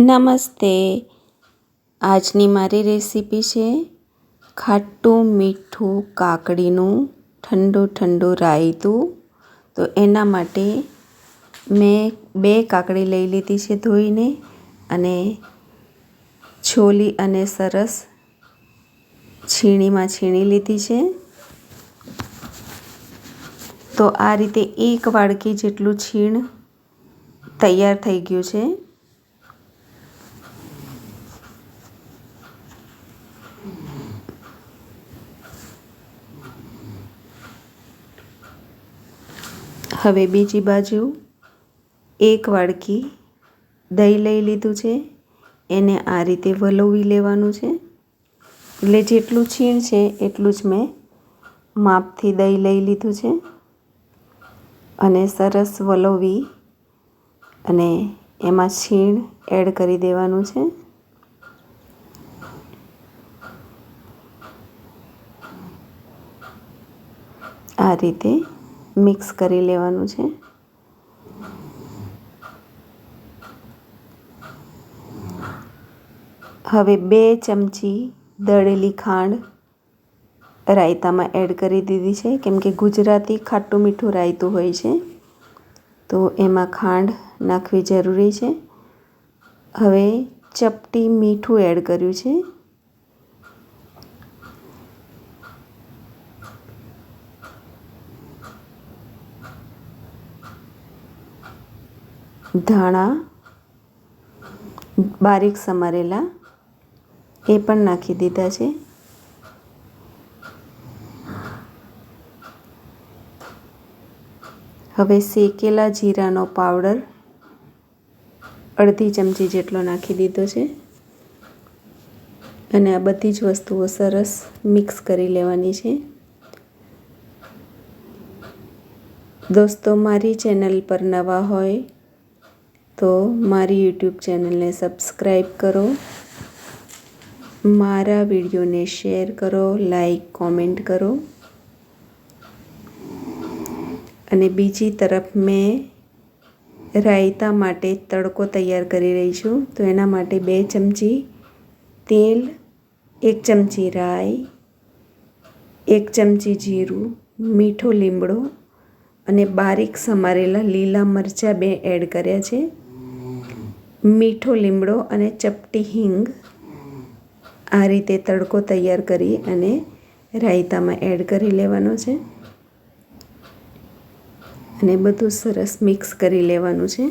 નમસ્તે. આજની મારી રેસીપી છે ખાટું મીઠું કાકડીનું ઠંડુ ઠંડુ રાયતું. તો એના માટે મેં બે કાકડી લઈ લીધી છે ધોઈને અને છોલી અને સરસ છીણીમાં છીણી લીધી છે. તો આ રીતે એક વાડકી જેટલું છીણ તૈયાર થઈ ગયું છે. હવે બીજી બાજુ એક વાડકી દહીં લઈ લીધું છે. એને આ રીતે વલોવી લેવાનું છે. એટલે જેટલું છીણ છે એટલું જ મેં માપથી દહીં લઈ લીધું છે. અને સરસ વલોવી અને એમાં છીણ એડ કરી દેવાનું છે. આ રીતે મિક્સ કરી લેવાનું છે. હવે બે ચમચી દળેલી ખાંડ રાયતામાં એડ કરી દીધી છે. કેમ કે ગુજરાતી ખાટું મીઠું રાયતું હોય છે, તો એમાં ખાંડ નાખવી જરૂરી છે. હવે ચપટી મીઠું એડ કર્યું છે. ધાણા, બારીક સમારેલા, એ પણ નાખી દીધા છે. હવે શેકેલા જીરાનો પાવડર અડધી ચમચી જેટલો નાખી દીધો છે. અને આ બધી જ વસ્તુઓ સરસ મિક્સ કરી લેવાની છે. દોસ્તો, મારી ચેનલ પર નવા હોય તો મારી યુટ્યુબ ચેનલને સબસ્ક્રાઈબ કરો. મારા વિડીયોને શેર કરો લાઈક કોમેન્ટ કરો. અને બીજી તરફ મેં રાયતા માટે તડકો તૈયાર કરી રહી છું. તો એના માટે બે ચમચી તેલ, એક ચમચી રાઈ, એક ચમચી જીરું, મીઠો લીમડો અને બારીક સમારેલા લીલા મરચાં બે એડ કર્યા છે. મીઠો લીમડો અને ચપટી હિંગ આ રીતે તડકો તૈયાર કરી અને રાયતામાં એડ કરી લેવાનો છે. અને બધું સરસ મિક્સ કરી લેવાનું છે.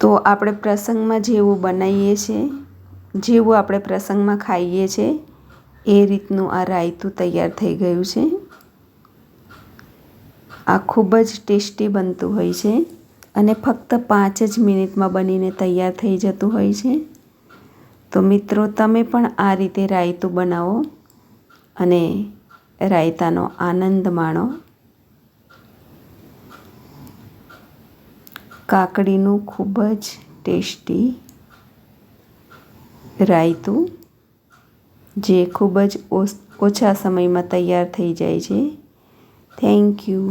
તો આપણે પ્રસંગમાં જેવું બનાવીએ છીએ, જેવું આપણે પ્રસંગમાં ખાઈએ છીએ, એ રીતનું આ રાયતું તૈયાર થઈ ગયું છે. આ ખૂબ જ ટેસ્ટી બનતું હોય છે અને ફક્ત પાંચ જ મિનિટમાં બનીને તૈયાર થઈ જતું હોય છે. તો મિત્રો, તમે પણ આ રીતે રાયતું બનાવો અને રાયતાનો આનંદ માણો. કાકડીનું ખૂબ જ ટેસ્ટી રાયતું, જે ખૂબ જ ઓછા સમયમાં તૈયાર થઈ જાય છે. Thank you